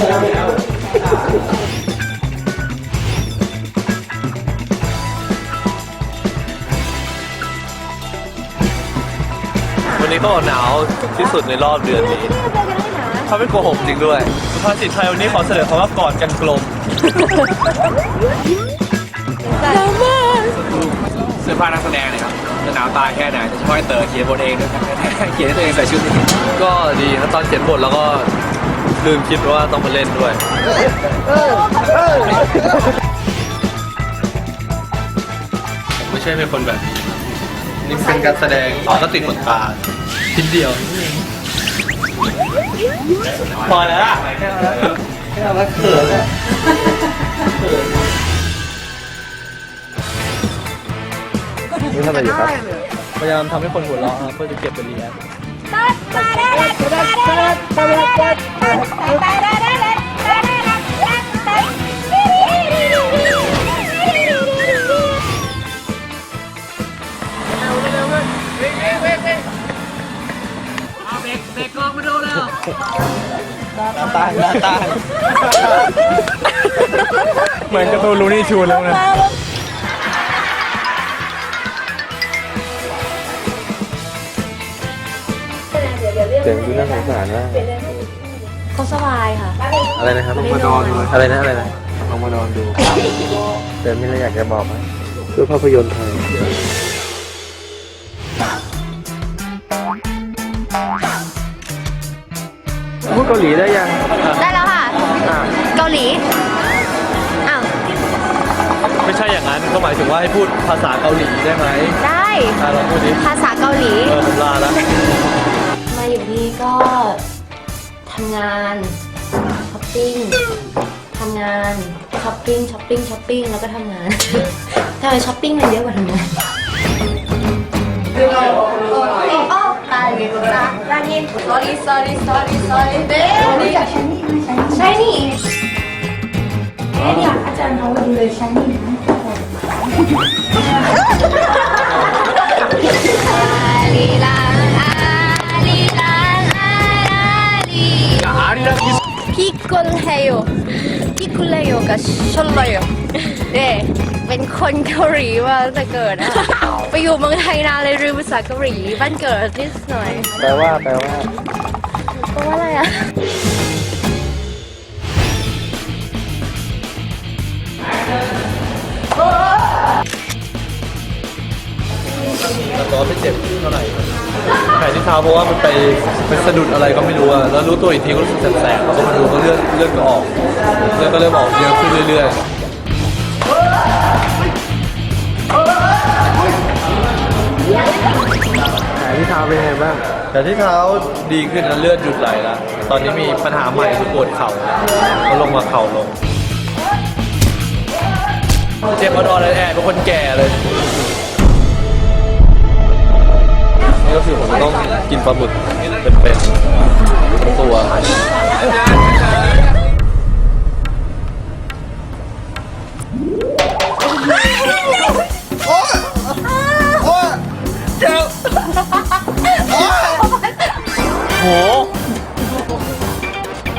วันนี้ก็หนาวที่สุดในรอบเดือนนี้ เขาไม่โกหกจริงด้วยสุภาษิตไทยวันนี้ขอเสนอคำว่ากอดกันกลมเสื้อผ้านักแสดงเนี่ยครับจะหนาวตายแค่ไหนโดยเฉพาะไอ้เต๋อเขียนบทเองด้วยครับเขียนให้ตัวเองใส่ชุดนี้ก็ดีครับตอนเขียนบทแล้วก็ ลืมคิดว่าต้องมาเล่นด้วยผมไม่ใช่เป็นคนแบบนี้นี่เป็นการแสดงก็ติดขนตาชิ้นเดียวพอแล้วล่ะแค่แล้วแค่แล้วเขินอะนี่ทำอะไรอยู่ครับพยายามทำให้คนหัวเราะครับเพื่อจะเก็บเป็นรีแอค ตายหน้าตายเหมือนการ์ตูนลูนี่ชูนแล้วนะเสียงดูน่าสงสารมากเขาสบายค่ะ อะไรนะครับลงมานอนอะไรนะอะไรนะลงมานอนดูเดี๋ยวมีอะไรอยากจะบอกไหมเพื่อภาพยนตร์ไทย พูดเกาหลีได้ยังได้แล้วค่ะ อะเกาหลี อ้าว ไม่ใช่อย่างนั้นก็หมายถึงว่าให้พูดภาษาเกาหลีได้ไหมได้ อะลองพูดดิภาษาเกาหลี เออผมลาแล้วมาอยู่นี่ก็ทำงานช้อปปิ้งทำงานช้อปปิ้งช้อปปิ้งช้อปปิ้งแล้วก็ทำงานทำไมช้อปปิ้งมันเยอะกว่าทำงานอ๋อตายเลยตายนี่ sorry sorry sorry sorry ใช่นี่อาลีลาอาลีลาอาลีพี่กุลเฮโยพี่กุลเฮโยกับชลเลยเด้เป็นคนเกาหลีมาตั้งแต่เกิดอะไปอยู่เมืองไทยนานเลยลืมภาษาเกาหลีบ้านเกิดนิดหน่อย แปลว่าแปลว่า เพราะว่าอะไรอะแต่ตัวไม่เจ็บเท่าไหร่แผลที่เท้าเพราะว่ามันไปไปสะดุดอะไรก็ไม่รู้อะแล้วรู้ตัวอีกทีก็รู้สึกแสบๆแล้วก็มาดูก็เลือดเลือดก็ออกเลือดก็เริ่มออกเยอะขึ้นเรื่อยๆแผลที่เท้าเป็นไงบ้าง แต่ที่เท้าดีขึ้นแล้วเลือดหยุดไหลแล้ว ตอนนี้มีปัญหาใหม่คือปวดเข่าก็ลงมาเข่าลง เจ็บอดอนแอดๆเป็นคนแก่เลยนี่ก็คือผมต้องกินปลาหมึกเป็นๆทั้งตัว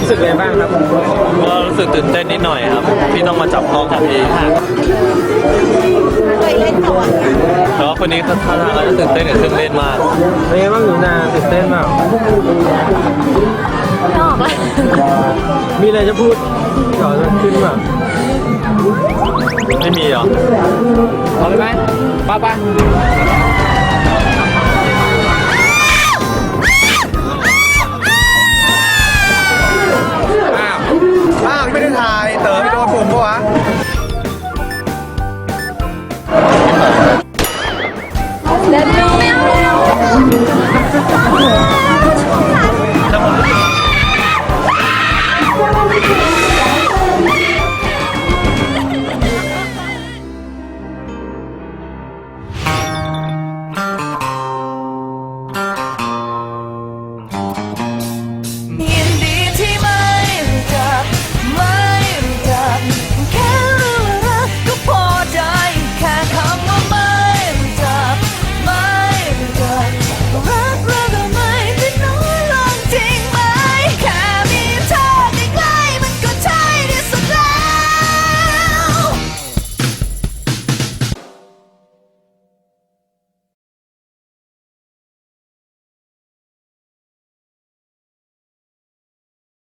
รู้สึกไงบ้างครับก็รู้สึกตื่นเต้นนิดหน่อยครับที่ต้องมาจับกล้องกับพี่แต่ว่าคนนี้ท่าทางเขาจะตื่นเต้นกับเครื่องเล่นมากเป็นไงบ้างหนูนาตื่นเต้นเปล่าไม่ออกเลยมีอะไรจะพูดก่อนจะขึ้นเปล่าไม่มีเหรอเอาเลยไหมป้าป้า